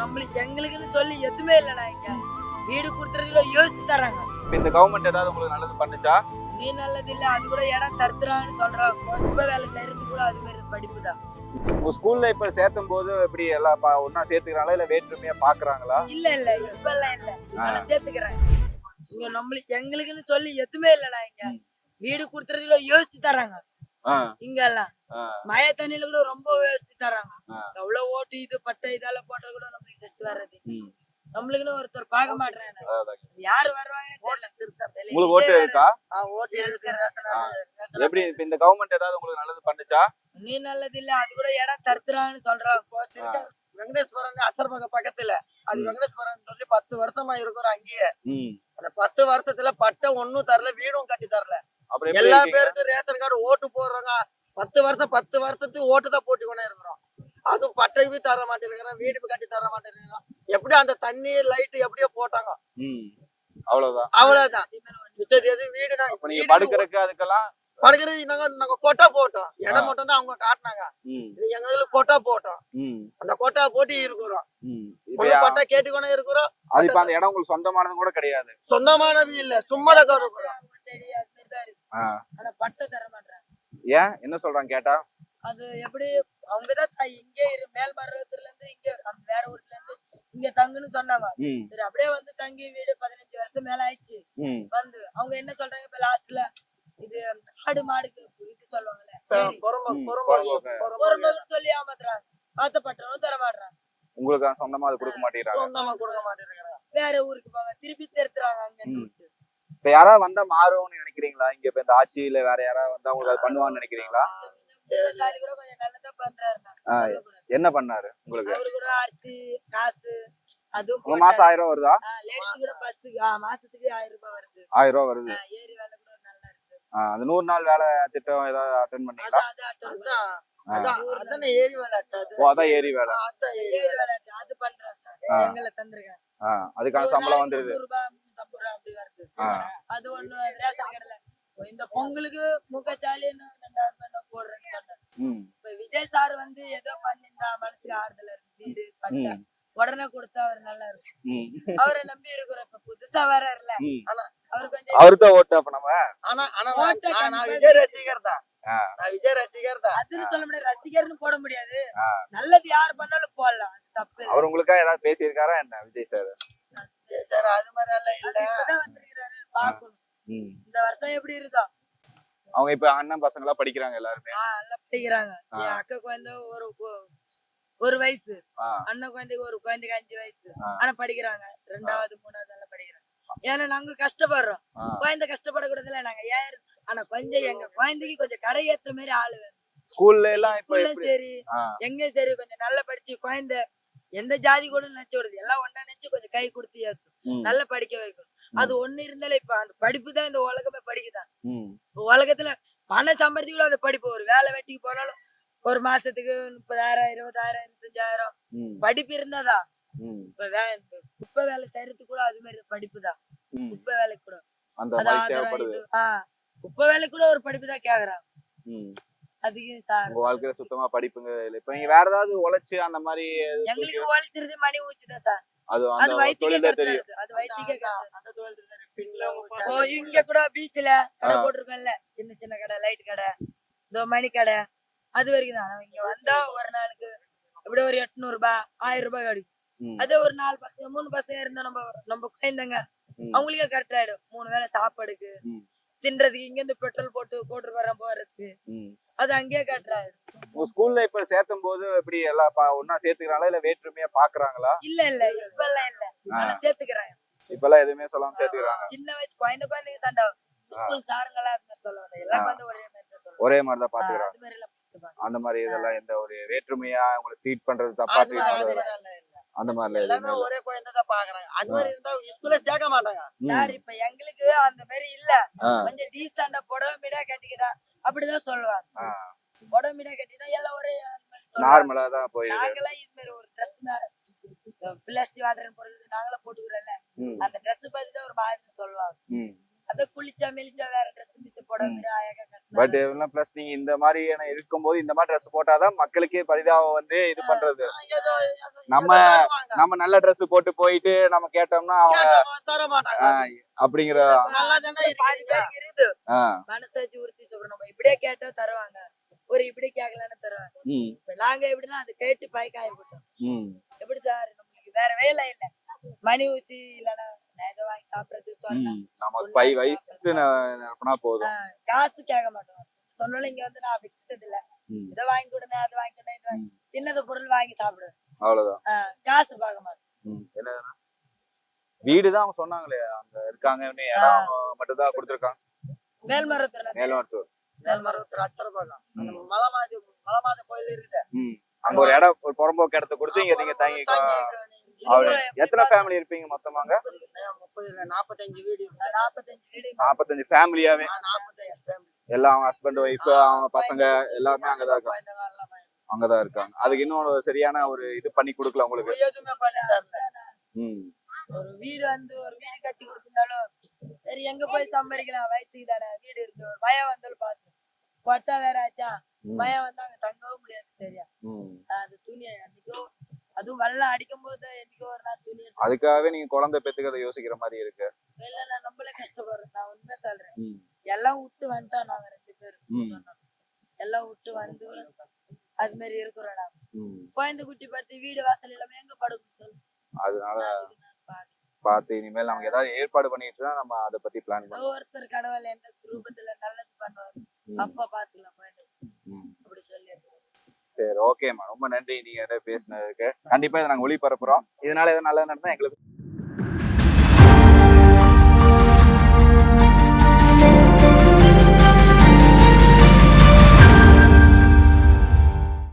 நம்மளுக்கு எங்களுக்குன்னு சொல்லி எதுவுமே இல்லைண்ணா இங்க. வீடு கொடுத்துறதுல யோசிச்சு தராங்க இந்த கவர்மெண்ட் ஏதாவது உங்களுக்கு நல்லது பண்ணுச்சா? நீ நல்லது இல்ல அது கூட இடம் தருத்துறான்னு சொல்றாங்க. ரொம்ப வேலை செய்யறது கூட அது மாதிரி படிப்பு தான். உங்க ஸ்கூல்ல இப்ப சேர்த்தும் போது எப்படி எல்லாம் ஒண்ணா சேர்த்துக்கிறாங்களா? இல்ல வேற்றுமையா பாக்குறாங்களா? இல்ல இல்ல இப்ப எல்லாம் இல்ல நான் சேர்த்துக்கிறேன் இங்க நம்மளுக்கு எங்களுக்குன்னு சொல்லி எதுவுமே இல்லைண்ணா இங்க. வீடு கொடுத்துறதுல யோசிச்சு தராங்க இங்க எல்லாம் ரொம்ப யோசிச்சு தராங்க. ஆ. எவ்வளவு ஓட்டு இது பட்டை இதெல்லாம் போட்டா கூட நம்மளுக்கு செட் வர்றது. நம்மளுக்குன்னு ஒருத்தர் பார்க்க மாட்டேன். யாரு வருவாங்கன்னு தெரியல. உங்களுக்கு ஓட்டு இருக்கா? ஓட்டு எப்படி இப்ப இந்த கவர்மெண்ட் ஏதாவது உங்களுக்கு நல்லது பண்ணுச்சா? நீ நல்லது இல்ல. அது கூட இடம் தருத்துறான்னு சொல்றாங்க. வெங்கடேஸ்வரன் அச்சரபக பக்கத்துல. அது. வெங்கடேஸ்வரன் சொல்லி பத்து வருஷமா இருக்கிறோம் அங்கேயே. அந்த பத்து வருஷத்துல பட்டம் ஒண்ணும் தரல வீடும் கட்டி தரல. எல்லா? பேருக்கும் ரேஷன் கார்டு ஓட்டு போடுறோங்க. பத்து வருஷம் பத்து வருஷத்துக்கு ஓட்டு தான் போட்டு கொண்டே இருக்கிறோம் அதுவும் பட்டைக்கு தர மாட்டேங்கிறோம் வீடு கட்டி தர மாட்டேங்கிறோம் எப்படி அந்த தண்ணி லைட் எப்படியோ போட்டாங்க. ம். அவ்வளவுதான். அவ்வளவுதான். மிச்சது எது வீடு நீங்க படுக்கறதுக்கு அதுக்கெல்லாம் படுக்கிறது நாங்க நாங்க கொட்டா போட்டோம். இடம். மட்டும் தான் அவங்க காட்டினாங்க. எங்களுக்கு கொட்டா போட்டோம். ம். அந்த கொட்டா போட்டு இருக்கிறோம். ம். இப்ப ஒண்ணு பட்டா கேட்டுக்கொண்டே இருக்கிறோம். அது இப்ப அந்த இடம் உங்களுக்கு சொந்தமானது கூட கிடையாது. சொந்தமானது இல்ல. சும்மா தான் இருக்கிறோம். பட்டை தர மாட்டாங்க ஏன்? என்ன சொல்றாங்க கேட்டா? அது எப்படி அவங்கதான் த- இங்கே இரு மேல் மருவத்துல இருந்து இங்க அந்த வேற ஊர்ல இருந்து இங்க தங்குன்னு சொன்னாங்க. சரி அப்படியே வந்து தங்கி வீடு பதினஞ்சு வருஷம் மேல ஆயிடுச்சு. வந்து அவங்க என்ன சொல்றாங்க இப்ப லாஸ்ட்ல இது ஆடு மாடுக்கு இது சொல்லுவாங்கல்ல. சொல்லி ஏமாத்துறாங்க. பார்த்த பட்டனும் தர மாட்டாங்க உங்களுக்கு சொந்தமா அது கொடுக்க மாட்டேங்கிறாங்க. சொந்தமா கொடுக்க மாட்டேங்கிறாங்க. வேற ஊருக்கு போவாங்க திருப்பி திருத்துறாங்க அங்க. இப்ப யாராவது வந்தா மாறும்னு நினைக்கிறீங்களா? இங்க இப்ப இந்த ஆட்சி இல்ல வேற யாராவது வந்தா உங்களுக்கு அது பண்ணுவான்னு நினைக்கிறீங்களா. என்ன பண்ணாரு உங்களுக்கு? அவரு கூட அரிசி காசு அதுவும் ஒரு மாசம் ஆயிரம் ரூபா வருதா? லேடிஸ் கூட பஸ் மாசத்துக்கு ஆயிரம் ரூபாய் வருது. ஆயிரம் ரூபா வருது. ஆ, ஏரி வேலை கூட நல்லா இருக்கு. ஆ, அந்த நூறு நாள் வேலை திட்டம் ஏதாவது அட்டன் பண்ணீங்களா? அதான் ஏரி வேலை அதுக்கான சம்பளம் வந்துருது முந்நூறு ரூபாய் முந்நூத்தம்பது ரூபாய் அப்படி வருது ஆ. அது ஒண்ணு ரேஷன் கடையில இந்த பொங்கலுக்கு முகச்சாலின்னு ரெண்டாயிரம் ரூபாய் போடுறேன்னு சொன்னாரு ம். இப்ப விஜய் சார் வந்து ஏதோ பண்ணிருந்தா மனசுக்கு ஆறுதல் இருக்கு வீடு பட்டா. ம். உடனே கொடுத்தா அவர் நல்லா இருக்கும். ம். அவரை நம்பி இருக்கிறோம். இப்ப புதுசா இல்ல ம். அவர் கொஞ்சம் அவருதான் ஓட்டு அப்ப நம்ம? ஆனா ஆனா ஓட்ட நான் விஜய் ரசிகர் தான். ஆ. நான் விஜய் ரசிகர் தான். அதுன்னு சொல்ல முடியாது. ரசிகர்னு போட முடியாது. நல்லது யார் பண்ணாலும் போடலாம். அது தப்பு. அவர் உங்களுக்கா ஏதாவது பேசியிருக்காரா என்ன விஜய் சார்? சார் அது மாதிரி இல்ல. பாக்கணும் இந்த வருஷம் எப்படி இருக்கா. அவங்க இப்ப அண்ணன் பசங்க எல்லாம் படிக்கிறாங்க எல்லாருமே. நல்லா படிக்கிறாங்க. என் அக்கா குழந்தை ஒரு ஒரு வயசு. அண்ணன் குழந்தைக்கு ஒரு குழந்தைக்கு அஞ்சு வயசு. ஆனா படிக்கிறாங்க. ரெண்டாவது மூணாவது எல்லாம் படிக்கிறாங்க. ஏன்னா நாங்க கஷ்டப்படுறோம். குழந்தை கஷ்டப்படக்கூடாதுல நாங்க ஏன் ஆனா கொஞ்சம் எங்க குழந்தைக்கு கொஞ்சம் கரை ஏத்துற மாதிரி ஆளு ஸ்கூல்ல எல்லாம் சரி. எங்க சரி கொஞ்சம் நல்லா படிச்சு குழந்தை எந்த ஜாதி கூட நினைச்சு விடுது எல்லாம் ஒண்ணா நினைச்சு கொஞ்சம் கை கொடுத்து ஏத்தும் ம், நல்லா படிக்க வைக்கணும். அது ஒண்ணு இருந்தாலே இப்ப அந்த படிப்பு தான் இந்த உலகமே படிக்குதான் உலகத்துல பணம் சம்பாதிக்கணும் அந்த படிப்பு ஒரு வேலை வெட்டிக்கு போனாலும் ஒரு மாசத்துக்கு முப்பதாயிரம் இருபதாயிரம் இருபத்தஞ்சாயிரம் படிப்பு இருந்தாதான் இப்ப வே குப்பை வேலை செய்யறதுக்கு கூட அது மாதிரி படிப்பு தான். குப்பை வேலைக்கு கூட. குப்பை வேலைக்கு கூட ஒரு படிப்பு தான் கேக்குறாங்க. ம். அதுக்கு சார் உங்க வாழ்க்கையில சுத்தமா படிப்புங்க இல்ல இப்ப நீங்க வேற ஏதாவது உழைச்சு அந்த மாதிரி எங்களுக்கு உழைச்சிருது மணி ஊசிதான் சார். அது அது தொழிலே தெரியும். அது கட்டுறது அந்த தொழில் இங்க கூட பீச்ல கடை. போட்டிருக்கோம்ல. சின்ன சின்ன கடை லைட் கடை இதோ மணி கடை. அது வரைக்கும் தான். ஆனா இங்க வந்தா ஒரு நாளுக்கு அப்படியே ஒரு எட்நூறு ரூபாய் ஆயிரம் ரூபாய் கிடைக்கும் அதே ஒரு நாலு பசங்க மூணு பசங்க இருந்தா நம்ம நம்ம குழந்தைங்க அவங்களுக்கே கரெக்ட் ஆயிடும். மூணு வேளை சாப்பாடுக்கு. தின்றதுக்கு இங்க இருந்து பெட்ரோல் போட்டு கூட்டு வர போறதுக்கு. அது அங்கேயே ஆயிடும் உங்க ஸ்கூல்ல இப்ப சேர்த்தும் போது எப்படி எல்லாம் ஒண்ணா சேர்த்துக்கிறாங்களா இல்ல வேற்றுமையா பாக்குறாங்களா? இல்ல இல்ல இப்ப எல்லாம் இல்ல. நல்லா சேர்த்துக்கிறேன் இப்ப எல்லாம் எதுவுமே சொல்லாம சேர்த்துக்கிறாங்க. சின்ன வயசு குழந்தை குழந்தைங்க சண்டை. ஸ்கூல் சாருங்களா அது மாதிரி சொல்ல வேண்டாம் எல்லாம் வந்து ஒரே மாதிரி சொல்லுவாங்க. ஒரே மாதிரி தான் பாத்துக்கிறாங்க. அந்த மாதிரி இதெல்லாம் எந்த ஒரு வேற்றுமையா உங்களை ட்ரீட் பண்றது தப்பா ட்ரீட் பண்றது. அந்த மாதிரில எல்லாமே. ஒரே குழந்தை தான் பாக்குறாங்க. அது மாதிரி இருந்தா ஸ்கூல்ல சேர்க்க மாட்டாங்க. சார் இப்ப எங்களுக்கு அந்த மாதிரி இல்ல. கொஞ்சம் டீசெண்டா புடவை மீடியா கட்டிக்கிட்டா அப்படிதான் சொல்லுவாங்க. புடவை மீடியா கட்டிட்டா எல்லாம் ஒரே மாதிரி. நார்மலா தான் போயிருக்கு நாங்களாம் இது மாதிரி ஒரு ட்ரெஸ் பிளாஸ்டிக் வாட்டர் பொருள் நாங்களாம் போட்டுக்கிறோம்ல. அந்த ட்ரெஸ் பார்த்து தான் ஒரு மாதிரி சொல்லுவாங்க. ம், அத குளிச்சா மெலிச்சா வேற ட்ரெஸ் மிஸ் போட ம். விட அழகா. பட் எல்லாம் பிளஸ் நீங்க இந்த மாதிரியான இருக்கும்போது இந்த மாதிரி ட்ரெஸ் போட்டாதான் மக்களுக்கே பரிதாபம் வந்து இது பண்றது. நம்ம-. நம்ம நல்ல Dress போட்டு போயிட்டு நம்ம கேட்டோம்னா அவங்க அப்படிங்கிற மனசாட்சி உறுத்தி சொல்றோம். நம்ம இப்படியே கேட்டா தருவாங்க. ஒரு இப்படி கேட்கலான்னு தருவாங்க. நாங்க எப்படின்னா அது கேட்டு பாய்க்காய போட்டோம். ம், எப்படி சார்? நம்மளுக்கு வேற வேலை இல்ல. மணி ஊசி இல்லைன்னா வாங்கி சாப்பிடுறது. நமக்கு பை வயசு நிரப்பினா போதும். ஆஹ் காசு கேட்க மாட்டோம். சொன்னாலும் இங்க வந்து நான் வித்தது இல்ல இதை வாங்கி கொடுங்க அது வாங்கி கொடுங்க இது வாங்கி தின்னத பொருள் வாங்கி சாப்பிடுவேன். அவ்வளவுதான். காசு பார்க்க மாட்டோம். என்னதுன்னா வீடுதான் அவங்க சொன்னாங்களே அங்க இருக்காங்க இடம் மட்டும் தான் கொடுத்துருக்காங்க. மேல்மருவத்தூர் மேல்மருத்தூர் மேல்மருவத்தூர். அச்சரபாக்கம் அந்த மலமாதி மலமாதி கோயில் இருக்குது. அங்க ஒரு இடம் ஒரு புறம்போக்கு இடத்த கொடுத்து இங்க நீங்க தங்கி எத்தனை ஃபேமிலி இருப்பீங்க மொத்தமாங்க? நாற்பத்தஞ்சு வீடு. இருக்கு. நாற்பத்தஞ்சு ஃபேமிலியாவே. எல்லாம் அவங்க ஹஸ்பண்ட் ஒய்ஃப் அவங்க பசங்க எல்லாருமே அங்கதான் இருக்காங்க. அங்கதான் இருக்காங்க. அதுக்கு இன்னும் ஒரு சரியான ஒரு இது பண்ணி கொடுக்கல உங்களுக்கு? ம். ஒரு வீடு வந்து ஒரு வீடு கட்டி கொடுத்திருந்தாலும் சரி எங்க போய் சம்பாதிக்கலாம்? வயிற்றுக்கு தானே. வீடு இருக்கு. ஒரு பயம் வந்தாலும் பாத்து. கொட்டா வேற ஆச்சா? பயம் வந்தா அங்க தங்கவும் முடியாது சரியா. அது துணி அதுவும் வெள்ளம் அடிக்கும் போது என்னைக்கோ ஒரு நாள் துணி அதுக்காகவே நீங்க குழந்தை பெத்துக்கிறத யோசிக்கிற மாதிரி இருக்கு. வெளில நான் நம்மளே கஷ்டப்படுறோம் நான் உண்மை சொல்றேன். எல்லாம் விட்டு வந்துட்டோம் நாங்க ரெண்டு பேரும். எல்லாம் விட்டு வந்து அது மாதிரி இருக்கிறோம் நாங்க. குழந்தை குட்டி பார்த்து வீடு வாசல் எல்லாமே எங்க படுக்கும் சொல்லு. அதனால. பார்த்து இனிமேல் நமக்கு ஏதாவது ஏற்பாடு பண்ணிட்டு தான் நம்ம அதை பத்தி பிளான் பண்ணணும் ஒவ்வொருத்தர் கடவுள் எந்த ரூபத்துல நல்லது பண்ணுவார். அப்பா பாத்துக்கலாம். அப்படி சொல்லி சரி ஓகேம்மா ரொம்ப நன்றி. நீங்க பேசினதுக்கு. கண்டிப்பா இதை நாங்க ஒளிபரப்புறோம். இதனால எதாவது நல்லது நடந்தா எங்களுக்கு